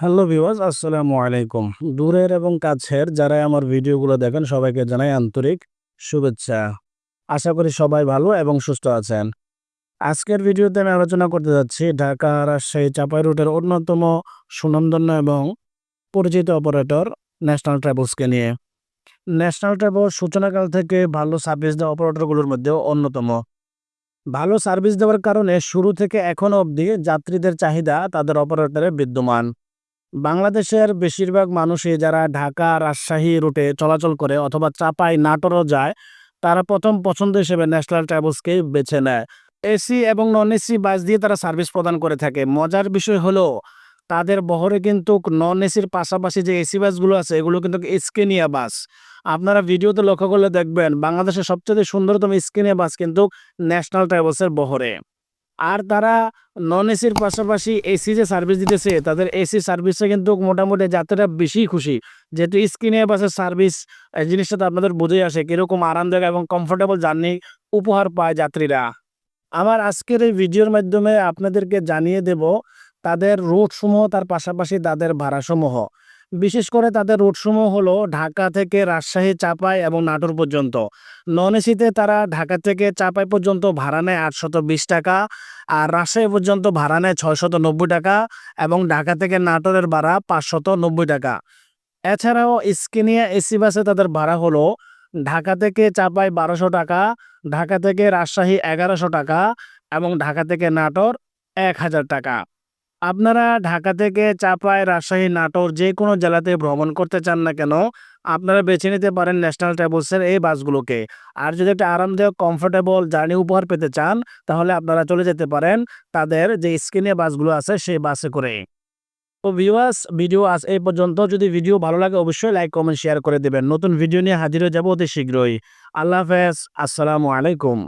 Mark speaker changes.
Speaker 1: Hello viewers, আসসালামু আলাইকুম। দূরের এবং কাছের যারা আমার ভিডিওগুলো দেখেন, সবাইকে জানাই আন্তরিক শুভেচ্ছা। আশা করি সবাই ভালো এবং সুস্থ আছেন। আজকের ভিডিওতে আমি আলোচনা করতে যাচ্ছি ঢাকা রাজশাহী চাপাই রুটের অন্যতম সুনামধন্য এবং পরিচিত অপারেটর ন্যাশনাল ট্রাভেলসকে নিয়ে। ন্যাশনাল ট্রাভেলস সূচনাকাল থেকে ভালো সার্ভিস দেওয়া অপারেটরগুলোর মধ্যেও অন্যতম। ভালো সার্ভিস দেওয়ার কারণে শুরু থেকে এখনও অবধি যাত্রীদের চাহিদা তাদের অপারেটরে বিদ্যমান। বাংলাদেশের বেশিরভাগ মানুষই যারা ঢাকা রাজশাহী রুটে চলাচল করে অথবা চাপাই নাটোরও যায়, তারা প্রথম পছন্দ হিসেবে ন্যাশনাল ট্রাভেলসকেই বেছে নেয়। এসি এবং নন এসি বাস দিয়ে তারা সার্ভিস প্রদান করে থাকে। মজার বিষয় হলো, তাদের বহরে কিন্তু নন এসির পাশাপাশি যে এসি বাসগুলো আছে, এগুলো কিন্তু স্কেনিয়া বাস। আপনারা ভিডিওতে লক্ষ্য করলে দেখবেন, বাংলাদেশের সবচেয়ে সুন্দরতম স্কেনিয়া বাস কিন্তু ন্যাশনাল ট্রাভেলসের বহরে। আর তারা নন এসির পাশাপাশি এসি যে সার্ভিস দিতেছে, তাদের এসি সার্ভিসে কিন্তু মোটামুটি যাত্রীরা বেশি খুশি। যেহেতু স্ক্রিনে বাসের সার্ভিস এই জিনিসটা তো আপনাদের বুঝেই আসে, কীরকম আরামদায়ক এবং কমফোর্টেবল জার্নি উপহার পায় যাত্রীরা। আমার আজকের এই ভিডিওর মাধ্যমে আপনাদেরকে জানিয়ে দেব, তাদের রুটসমূহ তার পাশাপাশি তাদের ভাড়াসমূহ বিশেষ করে তাদের রুটসমূহ হলো ঢাকা থেকে রাজশাহী, চাপাই এবং নাটোর পর্যন্ত। নন এসিতে তারা ঢাকা থেকে চাপাই পর্যন্ত ভাড়া নেয় আটশত বিশ টাকা আর রাজশাহী পর্যন্ত ভাড়া নেয় ছয়শত নব্বই টাকা এবং ঢাকা থেকে নাটোরের ভাড়া পাঁচশত নব্বই টাকা। এছাড়াও স্কিনিয়া এসি বাসে তাদের ভাড়া হলো ঢাকা থেকে চাপাই বারোশো টাকা, ঢাকা থেকে রাজশাহী এগারোশো টাকা এবং ঢাকা থেকে নাটোর এক হাজার টাকা। আপনারা ঢাকা থেকে চাপাই, রাজশাহী, নাটোর যে কোনো জেলাতে ভ্রমণ করতে চান না কেন, আপনারা বেছে নিতে পারেন ন্যাশনাল ট্রাভেলসের এই বাসগুলোকে। আর যদি একটা আরামদায়ক কমফোর্টেবল জার্নি উপহার পেতে চান, তাহলে আপনারা চলে যেতে পারেন তাদের যে স্ক্রিনে বাসগুলো আছে সেই বাসে করে। তো ভিউয়ার্স ভিডিও আজ এই পর্যন্ত। যদি ভিডিও ভালো লাগে অবশ্যই লাইক কমেন্ট শেয়ার করে দেবেন। নতুন ভিডিও নিয়ে হাজির হয়ে যাব অতি শীঘ্রই। আল্লাহ হাফেজ। আসসালামু আলাইকুম।